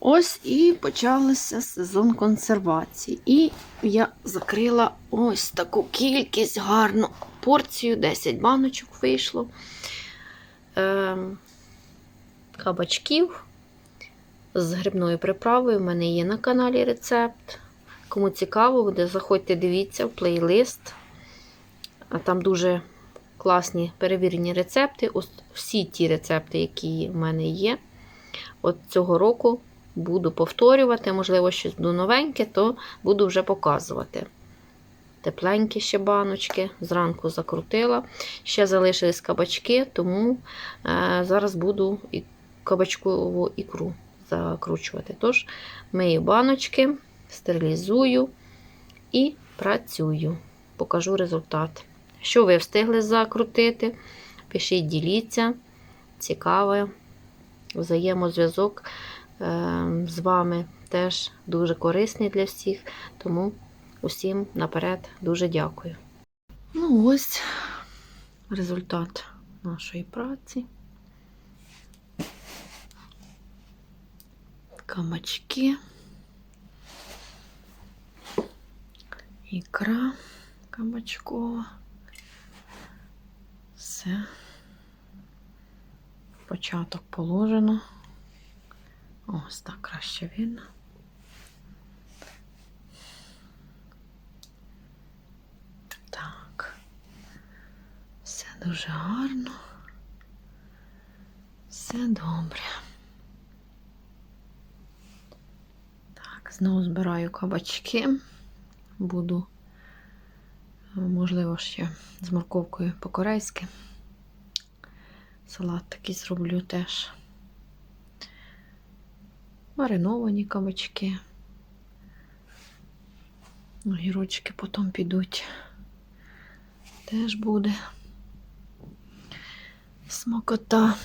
Ось і почався сезон консервації. І я закрила ось таку кількість гарну порцію, 10 баночок вийшло. Ем, кабачків з грибною приправою. У мене є на каналі рецепт. Кому цікаво буде, заходьте, дивіться в плейлист. А Там дуже класні перевірені рецепти. Ось всі ті рецепти, які в мене є. От цього року буду повторювати, можливо, щось буду новеньке, то буду вже показувати. Тепленькі ще баночки, зранку закрутила. Ще залишились кабачки, тому е, зараз буду і кабачкову ікру закручувати. Тож, мию баночки, стерилізую і працюю. Покажу результат. Що ви встигли закрутити? Пишіть, діліться. Цікаве взаємозв'язок з вами теж дуже корисний для всіх. Тому усім наперед дуже дякую. Ну, ось результат нашої праці. Камачки. Ікра кабачкова. Все. Початок положено. Ось так краще видно. Так. Все дуже гарно. Все добре. Так, знову збираю кабачки. Буду, можливо, ще з морковкою по-корейськи. Салат такий зроблю теж. Мариновані кабачки. Огірочки потім підуть. Теж буде смакота.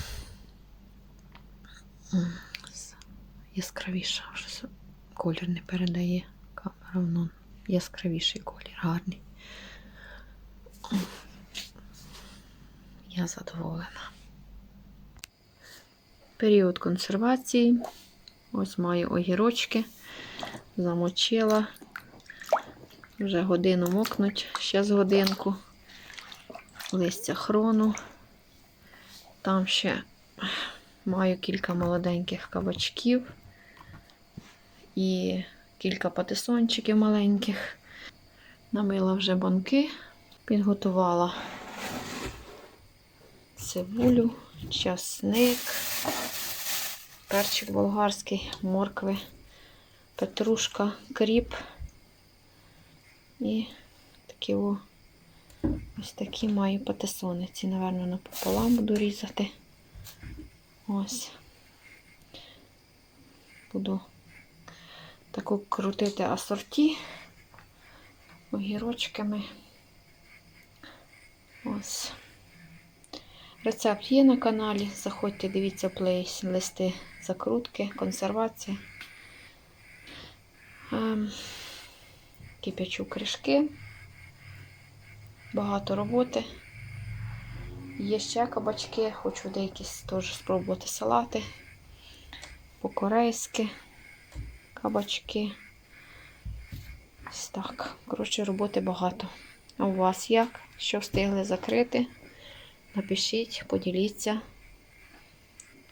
Яскравіша, щось колір не передає камера, воно яскравіший колір, гарний. Я задоволена. Період консервації. Ось маю огірочки. Замочила. Вже годину мокнуть, ще з годинку. Листя хрону. Там ще маю кілька молоденьких кабачків і кілька патисончиків маленьких. Намила вже банки, підготувала цибулю, часник, перчик болгарський, моркви, петрушка, кріп і такі о, ось такі маю патисони. Ці, напевно, напополам буду різати. Ось. Буду таку крутити асорті огірочками. Ось. Рецепт є на каналі. Заходьте, дивіться плейлисти закрутки, консервація. Ем, Кип'ячу кришки. Багато роботи. Є ще кабачки, хочу деякі теж спробувати салати. По-корейськи кабачки. Ось так. Коротше, роботи багато. А у вас як? Що встигли закрити? Напишіть, поділіться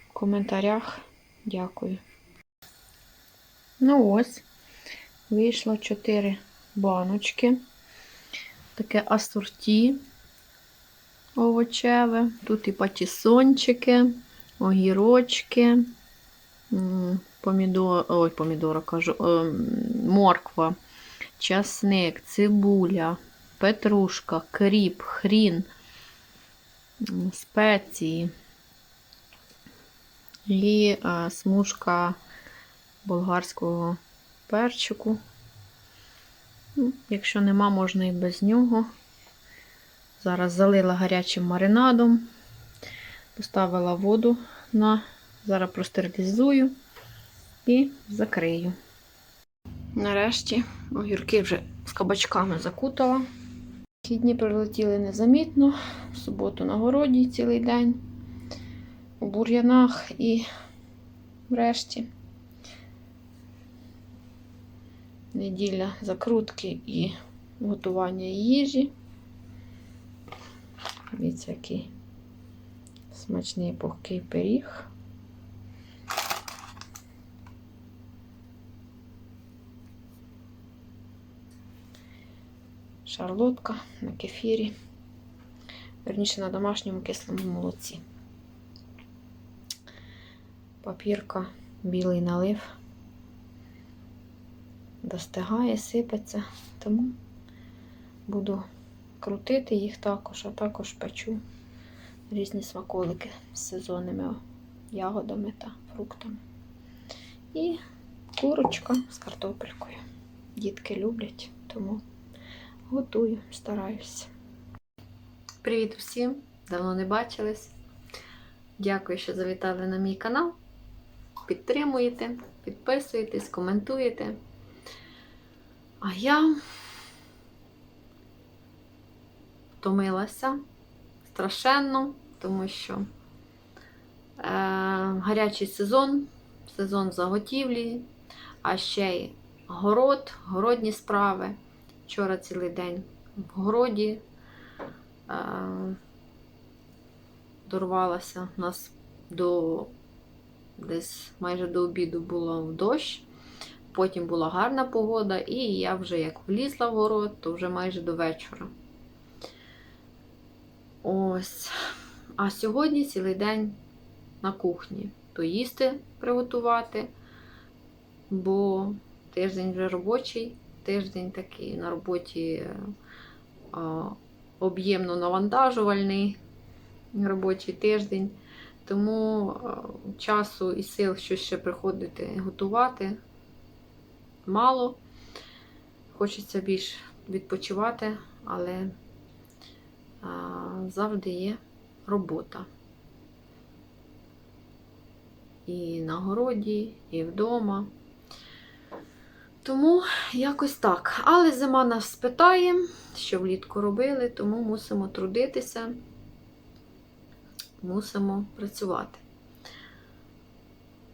в коментарях. Дякую. Ну ось, вийшло 4 баночки. Таке асорті овочеве. Тут і патісончики, огірочки, помідор, ой, помідора кажу, ем, морква, часник, цибуля, петрушка, кріп, хрін, спеції і смужка болгарського перчику. Ну, Якщо нема, можна і без нього. Зараз залила гарячим маринадом, поставила воду на, зараз простерилізую і закрию. Нарешті огірки вже з кабачками закутала. Вихідні пролетіли незамітно, в суботу на городі цілий день, у бур'янах і врешті неділя закрутки і готування їжі. Дивіться, який смачний пухкий пиріг. Шарлотка на кефірі. Верніше на домашньому кислому молоці. Папірка, білий налив. Достигає, сипеться, тому буду крутити їх також, а також печу різні смаколики з сезонними ягодами та фруктами. І курочка з картопелькою. Дітки люблять, тому готую, стараюся. Привіт всім! Давно не бачились. Дякую, що завітали на мій канал. Підтримуєте, підписуєтесь, коментуєте. А я втомилася страшенно, тому що е, гарячий сезон, сезон заготівлі, а ще й город, городні справи. Вчора цілий день в городі дорвалася. У нас до десь майже до обіду було дощ. Потім була гарна погода, і я вже як влізла в город, то вже майже до вечора. Ось. А сьогодні цілий день на кухні. То їсти приготувати, бо тиждень вже робочий, тиждень такий на роботі об'ємно навантажувальний робочий тиждень. Тому часу і сил щось ще приходити готувати мало. Хочеться більш відпочивати, але а, завжди є робота. І на городі, і вдома. Тому якось так. Але зима нас спитає, що влітку робили, тому мусимо трудитися, мусимо працювати.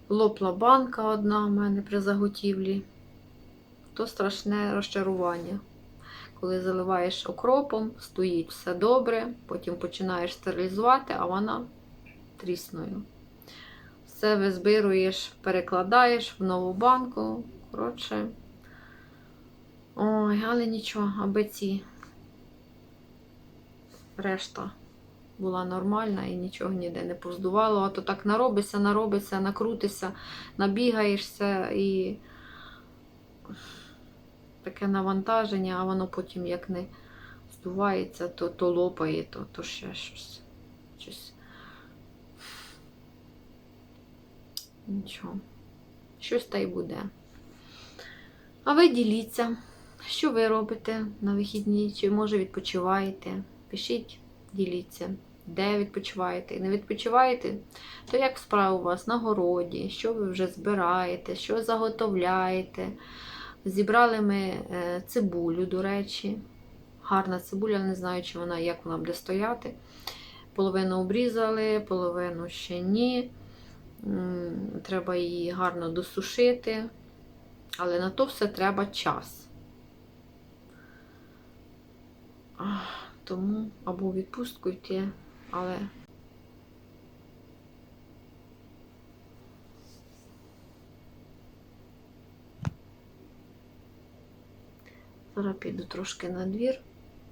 Лопла банка одна в мене при заготівлі то страшне розчарування. Коли заливаєш окропом, стоїть все добре, потім починаєш стерилізувати, а вона трісною. Все визбируєш, перекладаєш в нову банку. Коротше, ой, але нічого, аби ці решта була нормальна і нічого ніде не повздувало. А то так наробиться, наробиться, накрутися, набігаєшся і таке навантаження, а воно потім як не здувається, то то лопає, то, то ще щось. щось. Нічого. Щось та й буде. А ви діліться, що ви робите на вихідні, чи може відпочиваєте? Пишіть, діліться, де відпочиваєте. І не відпочиваєте, то як справа у вас на городі, що ви вже збираєте, що заготовляєте. Зібрали ми е, цибулю, до речі. Гарна цибуля, не знаю, чи вона, як вона буде стояти. Половину обрізали, половину ще ні. Треба її гарно досушити. Але на то все треба час. Тому або відпустку йти, але Зараз піду трошки на двір,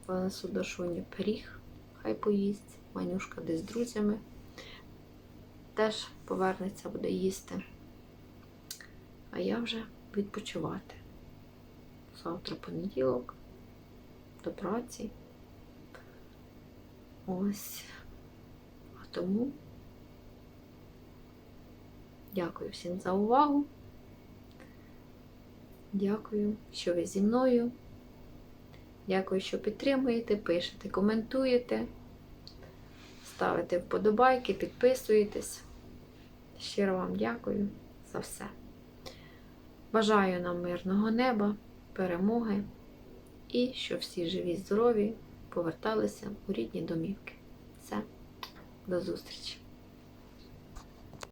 понесу Дашуні пиріг, хай поїсть. Манюшка десь з друзями. Теж повернеться, буде їсти. А я вже відпочивати. Завтра понеділок, до праці. Ось. А тому дякую всім за увагу. Дякую, що ви зі мною. Дякую, що підтримуєте, пишете, коментуєте, ставите вподобайки, підписуєтесь. Щиро вам дякую за все. Бажаю нам мирного неба, перемоги і щоб всі живі, здорові поверталися у рідні домівки. Все, до зустрічі!